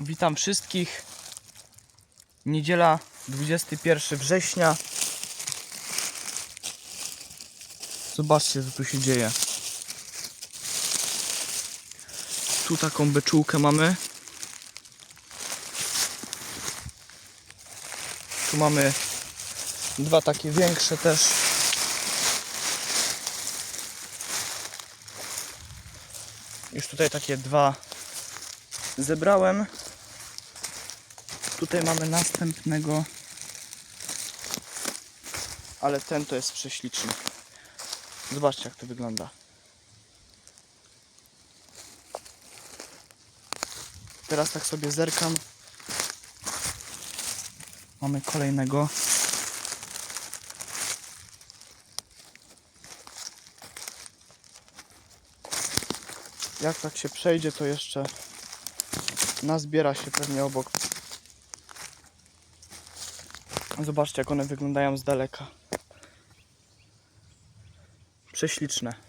Witam wszystkich. Niedziela 21 września. Zobaczcie co tu się dzieje. Tu taką beczułkę mamy. Tu mamy dwa takie większe też. Już tutaj takie dwa zebrałem. Tutaj mamy następnego. Ale ten to jest prześliczny. Zobaczcie jak to wygląda. Teraz tak sobie zerkam. Mamy kolejnego. Jak tak się przejdzie, to jeszcze nazbiera się pewnie obok. Zobaczcie, jak one wyglądają z daleka. Prześliczne.